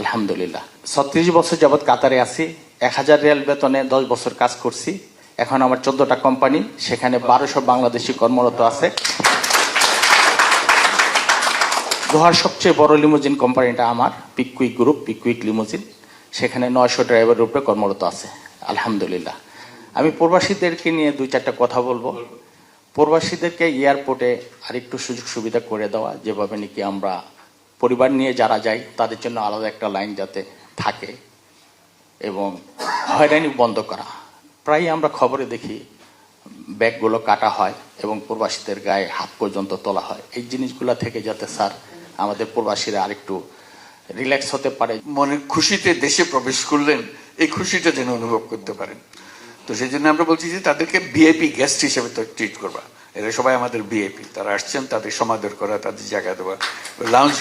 আলহামদুলিল্লাহ। ছত্রিশ বছর যাবৎ কাতারে আছি, এক হাজার রিয়াল বেতনে দশ বছর কাজ করছি। এখন আমার চোদ্দটা কোম্পানি, সেখানে বারোশো বাংলাদেশি কর্মরত আছে। দোহার সবচেয়ে বড় লিমোজিন কোম্পানিটা আমার পিকুইক গ্রুপ পিকুইক লিমোজিন সেখানে নয়শো ড্রাইভার রূপে কর্মরত আছে, আলহামদুলিল্লাহ। আমি প্রবাসীদেরকে নিয়ে দুই চারটা কথা বলব। প্রবাসীদেরকে এয়ারপোর্টে আরেকটু সুযোগ সুবিধা করে দেওয়া, যেভাবে নাকি আমরা পরিবার নিয়ে যারা যায়, তাদের জন্য আলাদা একটা লাইন যাতে থাকে এবং হয়রানি বন্ধ করা। প্রায় আমরা খবরে দেখি, ব্যাগগুলো কাটা হয় এবং প্রবাসীদের গায়ে হাত পর্যন্ত তোলা হয়। এই জিনিসগুলো থেকে যাতে স্যার আমাদের প্রবাসীরা আরেকটু রিল্যাক্স হতে পারে। মনের খুশিতে দেশে প্রবেশ করলেন, এই খুশিটা যেন অনুভব করতে পারেন। তো সেই জন্য আমরা বলছি যে তাদেরকে ভিআইপি গেস্ট হিসেবে তো ট্রিট করবা। এরা সবাই আমাদের বিএপি তারা আসছেন তাদের সমাদর করা তাদের জায়গা দেওয়া। লাউঞ্জ